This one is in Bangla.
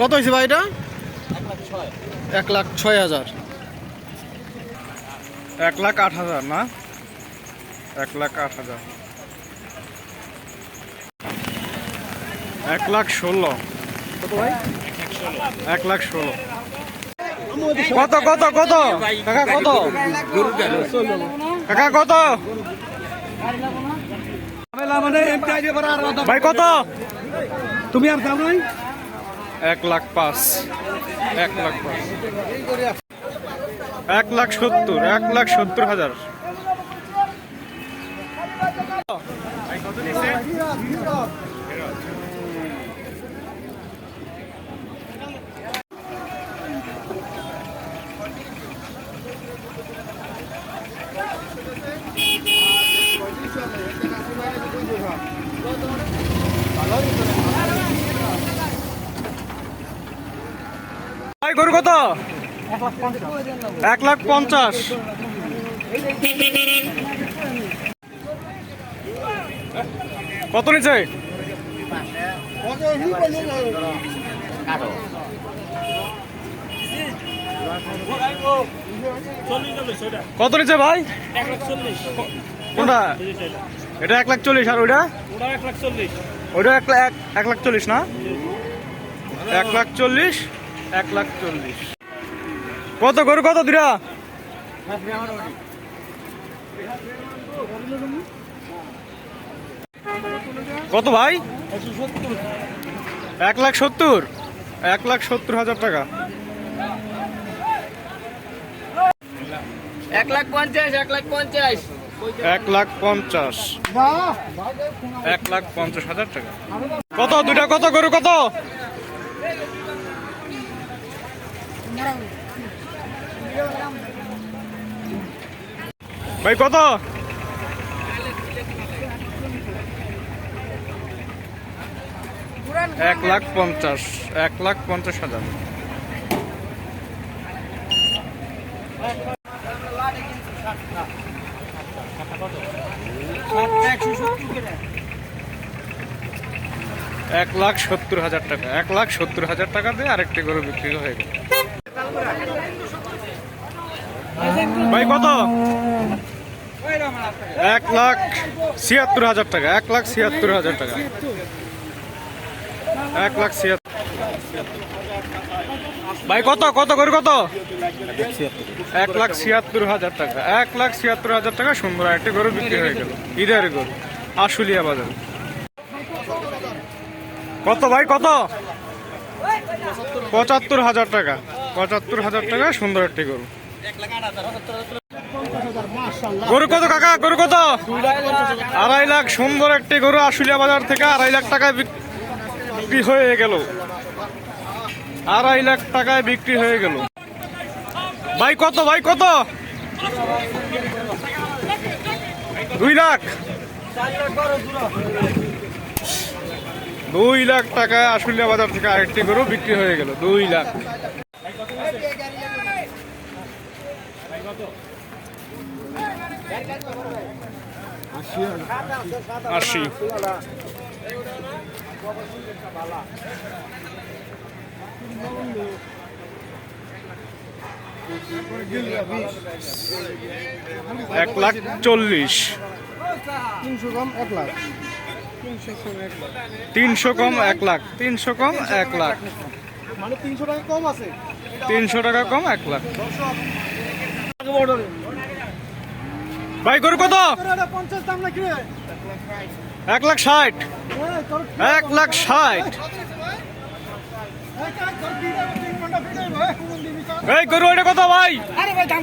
কত হয়েছে ভাই এটা? এক লাখ ছয় হাজার। এক লাখ আট হাজার না? এক লাখ আট হাজার। এক লাখ ষোলো। কত ভাই এক লাখ ষোলো। কত কত কত? কাকা কত? কাকা কত? ভাই কত? তুমি আর দাম নাই? এক লাখ পাঁচ। এক লাখ পাঁচ। এক লাখ সত্তর এক লাখ সত্তর হাজার। ভাই গরু কত? এক লাখ পঞ্চাশ। কত নিচে কত নিচে ভাই? কোনটা? এটা এক লাখ চল্লিশ আর ওইটা? ওইটা এক লাখ এক লাখ চল্লিশ না? এক লাখ চল্লিশ। এক লাখ চল্লিশ। কত গরু কত দুটা কত ভাই? এক লাখ সত্তর। এক লাখ সত্তর হাজার টাকা। এক লাখ পঞ্চাশ এক লাখ পঞ্চাশ। এক লাখ পঞ্চাশ। এক লাখ পঞ্চাশ হাজার টাকা। কত দুটা কত গরু কত? ভাই, কত? এক লাখ পঞ্চাশ, এক লাখ পঞ্চাশ হাজার। এক লাখ সত্তর হাজার টাকা, এক লাখ সত্তর হাজার টাকা দিয়ে আরেকটি গরু বিক্রি হয়ে গেল। ভাই, কত? এক লাখ ছিয়াত্তর হাজার টাকা, এক লাখ ছিয়াত্তর হাজার টাকা। এক লাখ ছিয়াত্তর। ভাই, কত কত গরু কত? এক লাখ ছিয়াত্তর হাজার টাকা, এক লাখ ছিয়াত্তর হাজার টাকা সুন্দর একটা গরু বিক্রি হয়ে গেল, ঈদের গরু, আশুলিয়া বাজার। কত ভাই, কত? পঁচাত্তর হাজার টাকা। পঁচাত্তর হাজার টাকা সুন্দর একটি গরু। গরু কত কাকা? গরু কত? আড়াই লাখ। সুন্দর একটি গরু আশুলিয়া বাজার থেকে আড়াই লাখ টাকায় বিক- বিক্রি হয়ে গেল। আড়াই লাখ টাকায় বিক্রি হয়ে গেল। ভাই কত? ভাই কত? দুই লাখ। দুই লাখ টাকায় আশুলিয়া বাজার থেকে আরেকটি গরু বিক্রি হয়ে গেল। দুই লাখ। আশি এক লাখ চল্লিশ। তিনশো গ্রাম এক লাখ। তিনশো কম এক লাখ। তিনশো কম এক লাখ। মানে তিনশো টাকা কম আছে। তিনশো টাকা কম এক লাখ। ভাই, গরু কত? এক লাখ ষাট। এক লাখ ষাট। এই গরু কত ভাই? আরে ভাই দাম